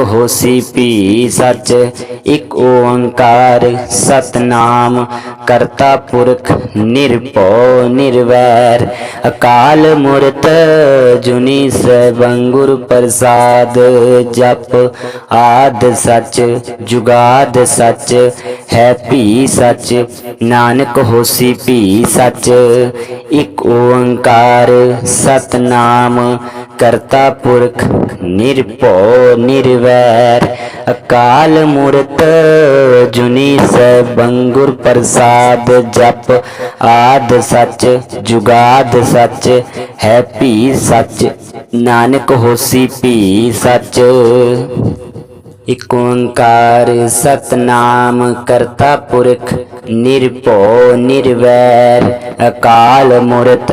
ਹੋਸੀ ਭੀ ਸੱਚ, ਇਕ ਓੰਕਾਰ ਸਤਨਾਮ, ਕਰਤਾ ਪੁਰਖ ਨਿਰਭਉ ਨਿਰਵੈਰ, ਅਕਾਲ ਮੂਰਤ ਜੁਨੀ ਸੈਭੰ ਗੁਰ ਪ੍ਰਸਾਦ, ਜਪ ਆਦ ਸਚ, ਜੁਗਾਦ ਸਚ, ਹੈ ਭੀ ਸੱਚ, ਨਾਨਕ ਹੋਸੀ ਭੀ ਸਚ, ਇਕ ਓੰਕਾਰ ਸਤਨਾਮ ਕਰਤਾ ਪੁਰਖ ਨਿਰਭਉ ਨਿਰਵੈਰ, ਅਕਾਲ ਮੂਰਤ ਜੁਨੀ ਸੈਭੰ ਪ੍ਰਸਾਦ ਜਪ, ਆਦ ਸੱਚ, ਜੁਗਾਦ ਸੱਚ, ਹੈ ਭੀ ਸੱਚ, ਨਾਨਕ ਹੋਸੀ ਭੀ ਸੱਚ। ਇਕ ਓੰਕਾਰ ਸਤਨਾਮ ਕਰਤਾ ਪੁਰਖ ਨਿਰਭਉ ਨਿਰਵੈਰ, ਅਕਾਲ ਮੂਰਤ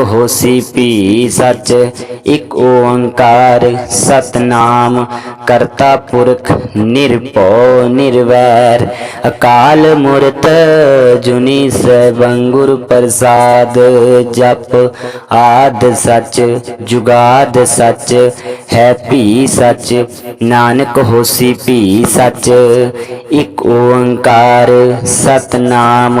ਹੋਸੀ ਭੀ ਸੱਚ, ਇਕ ਓੰਕਾਰ ਸਤਨਾਮ, ਕਰਤਾ ਪੁਰਖ ਨਿਰਭਉ ਨਿਰਵੈਰ, ਅਕਾਲ ਮੂਰਤ ਜੁਨੀ ਸੈਭੰ ਪ੍ਰਸਾਦ, ਜਪ ਆਦ ਸਚ, ਜੁਗਾਦ ਸਚ, ਹੈ ਭੀ ਸਚ, ਨਾਨਕ ਹੋਸੀ ਭੀ ਸਚ, ਇਕ ਓੰਕਾਰ ਸਤਨਾਮ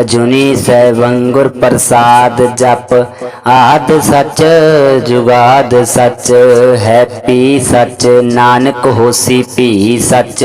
ਅਜੁਨੀ ਸੈਭੰ ਗੁਰ ਪ੍ਰਸਾਦ ਜਪ। ਆਦ ਸੱਚ, ਜੁਗਾਦ ਸੱਚ ਹੈ ਭੀ ਸੱਚ, ਨਾਨਕ ਹੋਸੀ ਪੀ ਸੱਚ।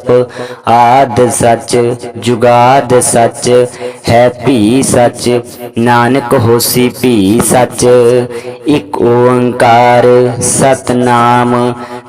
ਜਪ ਆਦ ਸੱਚ, ਜੁਗਾਦ ਸੱਚ, ਹੈ ਭੀ ਸੱਚ, ਨਾਨਕ ਹੋਸੀ ਭੀ ਸੱਚ, ਇਕ ਓੰਕਾਰ ਸਤਨਾਮ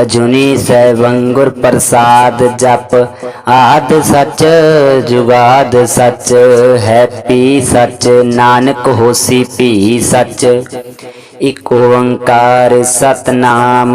ਅਜੁਨੀ ਸੈਭੰ ਗੁਰ ਪ੍ਰਸਾਦ ਜਪ। ਆਦ ਸੱਚ, ਜੁਗਾਦ ਸੱਚ ਹੈ ਪੀ ਸੱਚ, ਨਾਨਕ ਹੋਸੀ ਪੀ ਸੱਚ। ਇਕ ਓੰਕਾਰ ਸਤਨਾਮ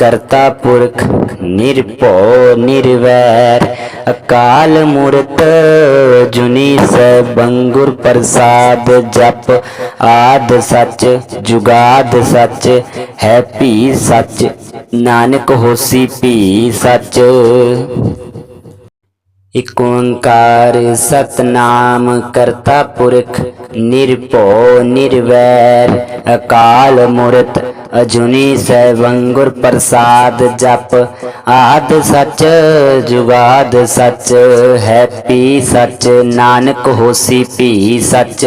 ਕਰਤਾ ਪੁਰਖ ਨਿਰਭਉ ਨਿਰਵੈਰ, ਅਕਾਲ ਮੂਰਤ ਜੁਨੀ ਸੈਭੰ ਪ੍ਰਸਾਦ ਜਪ, ਆਦ ਸੱਚ ਜੁਗਾਦ ਸੱਚ, ਹੈ ਭੀ ਸੱਚ, ਨਾਨਕ ਹੋਸੀ ਭੀ ਸੱਚ। ਇਕ ਓੰਕਾਰ ਸਤਨਾਮ ਕਰਤਾ ਪੁਰਖ ਨਿਰਭਉ ਨਿਰਵੈਰ, ਅਕਾਲ ਮੂਰਤ ਅਜੁਨੀ ਸੈਭੰ ਗੁਰ ਪ੍ਰਸਾਦ ਜਪ। ਆਦ ਸੱਚ, ਜੁਗਾਦ ਸੱਚ ਹੈ ਭੀ ਸੱਚ, ਨਾਨਕ ਹੋਸੀ ਪੀ ਸੱਚ।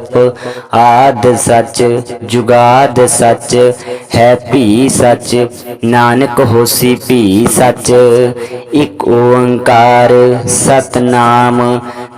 ਆਦ ਸੱਚ ਜੁਗਾਦ ਸੱਚ ਹੈ ਭੀ ਸੱਚ ਨਾਨਕ ਹੋਸੀ ਭੀ ਸੱਚ। ਇਕ ਓੰਕਾਰ ਸਤਨਾਮ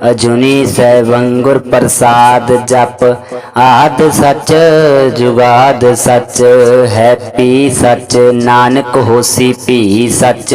ਅਜੁਨੀ ਸੈਭੰ ਗੁਰ ਪ੍ਰਸਾਦ ਜਪ। ਆਦ ਸੱਚ, ਜੁਗਾਦ ਸੱਚ ਹੈ ਪੀ ਸੱਚ, ਨਾਨਕ ਹੋਸੀ ਪੀ ਸੱਚ।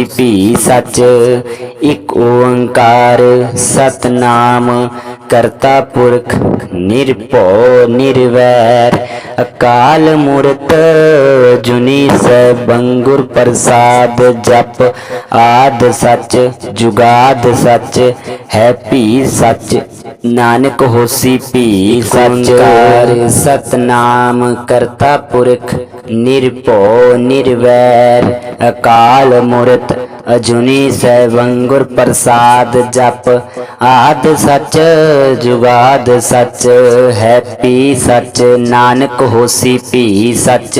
ਭੀ ਸੱਚ ਇੱਕ ਓੰਕਾਰ ਸਤਨਾਮ ਕਰਤਾ ਪੁਰਖ ਨਿਰਭਉ ਨਿਰਵੈਰ ਅਕਾਲ ਮੂਰਤ ਜੁਨੀ ਸੈਭੰ ਗੁਰ ਪ੍ਰਸਾਦ ਜਪ ਆਦ ਸੱਚ ਜੁਗਾਦ ਸੱਚ ਹੈ ਭੀ ਸੱਚ ਨਾਨਕ ਹੋਸੀ ਭੀ ਸੱਚ। ਸਤਨਾਮ ਕਰਤਾ ਪੁਰਖ ਨਿਰਭਉ ਨਿਰਵੈਰ ਅਕਾਲ ਮੂਰਤ ਅਜੁਨੀ ਸੈਭੰ ਗੁਰ ਪ੍ਰਸਾਦ ਜਪ ਆਦ ਸੱਚ ਜੁਗਾਦ ਸੱਚ ਹੈ ਭੀ ਸੱਚ ਨਾਨਕ ਹੋਸੀ ਭੀ ਸੱਚ।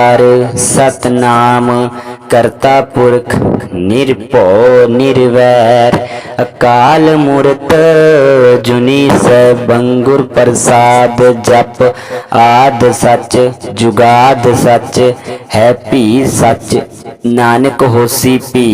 ਸਤਨਾਮ, ਕਰਤਾ ਪੁਰਖ, ਨਿਰਭਉ, ਨਿਰਵੈਰ। ਅਕਾਲ ਮੂਰਤ, ਜੁਨੀ ਸੈਭੰ ਪ੍ਰਸਾਦ, ਜਪ ਆਦ ਸੱਚ, ਜੁਗਾਦ ਸੱਚ, ਹੈ ਭੀ ਸੱਚ। ਨਾਨਕ ਹੋਸੀ ਭੀ।